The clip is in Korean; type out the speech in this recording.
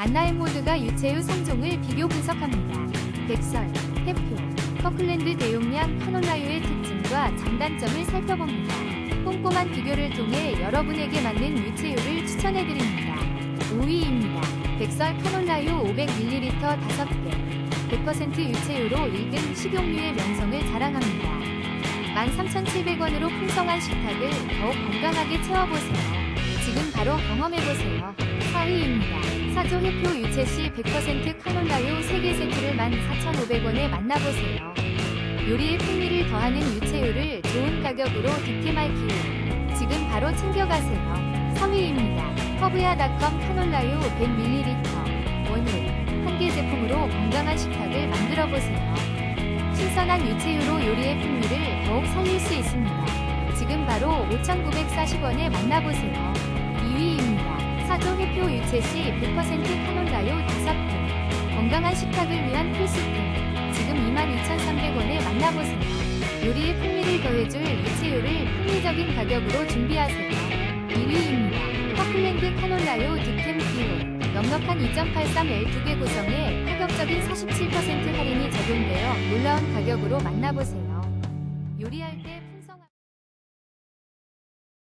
안나의 모드가 유채유 3종을 비교 분석합니다. 백설, 해표, 커클랜드 대용량 카놀라유의 특징과 장단점을 살펴봅니다. 꼼꼼한 비교를 통해 여러분에게 맞는 유채유를 추천해드립니다. 5위입니다. 백설 카놀라유 500ml 5개 100% 유채유로 1등 식용유의 명성을 자랑합니다. 13,700원으로 풍성한 식탁을 더욱 건강하게 채워보세요. 지금 바로 경험해보세요. 4위입니다. 사조 해표 유채씨 100% 카놀라유 3개 세트를 14,500원에 만나보세요. 요리에 풍미를 더하는 유채유를 좋은 가격으로 득템할 기회. 지금 바로 챙겨가세요. 3위입니다. 허브야닷컴 카놀라유 100ml 원유 한 개 제품으로 건강한 식탁을 만들어보세요. 신선한 유채유로 요리의 풍미를 더욱 살릴 수 있습니다. 지금 바로 5,940원에 만나보세요. 2위입니다. 사조 해표 유채 씨 100% 카놀라유 5개 건강한 식탁을 위한 필수품 지금 22,300원에 만나보세요. 요리의 풍미를 더해줄 유채유를 합리적인 가격으로 준비하세요. 1위입니다. 퍼플랜드 카놀라유 득템 기호 넉넉한 2.83L 두개 구성에 파격적인 47% 할인이 적용되어 놀라운 가격으로 만나보세요. 요리할 때